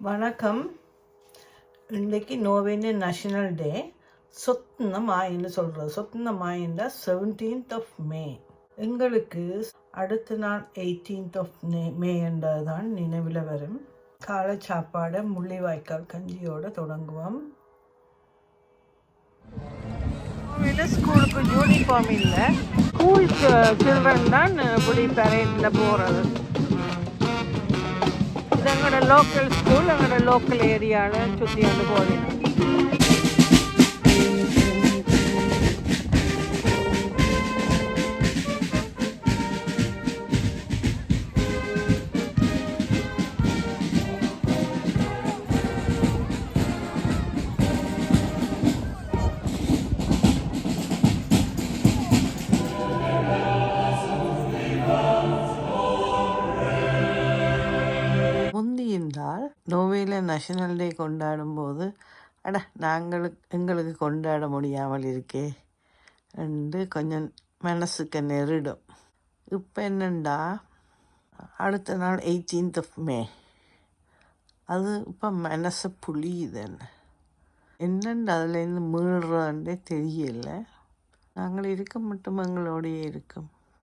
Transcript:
வணக்கம். இன்றைக்கு நோவேனிய நேஷனல் டே சொத்ன மாயின்னு சொல்கிறது சொத்ன மாயின்னா செவன்டீன்த் ஆஃப் மே எங்களுக்கு அடுத்த நாள் எயிட்டீன்த் ஆஃப் மே மேன்றது தான் நினைவில் வரும். காலை சாப்பாடை முள்ளிவாய்க்கால் கஞ்சியோடு தொடங்குவோம். ஸ்கூலுக்கு யூனிஃபார்ம் இல்லை. ஸ்கூல் சில்ட்ரன் தான் இப்படி பரேடில் போகிறது இது எங்களோட லோக்கல் ஸ்கூல் எங்களோட லோக்கல் ஏரியாவில் சுற்றி வந்து போகிறேன் என்றால் நோவேல நேஷனல் டே கொண்டாடும் போது அட நாங்களுக்கு எங்களுக்கு கொண்டாட முடியாமல் இருக்கே என்று கொஞ்சம் மனசுக்கு நெருடும். இப்போ என்னண்டா? அடுத்த நாள் எயிட்டீன்த் ஆஃப் மே அது இப்போ மனசு புளியுது என்ன என்னண்டு அதுலேருந்து மீள்றதுன்றே தெரியல. நாங்கள் இருக்க மட்டும் எங்களோடையே இருக்கும்.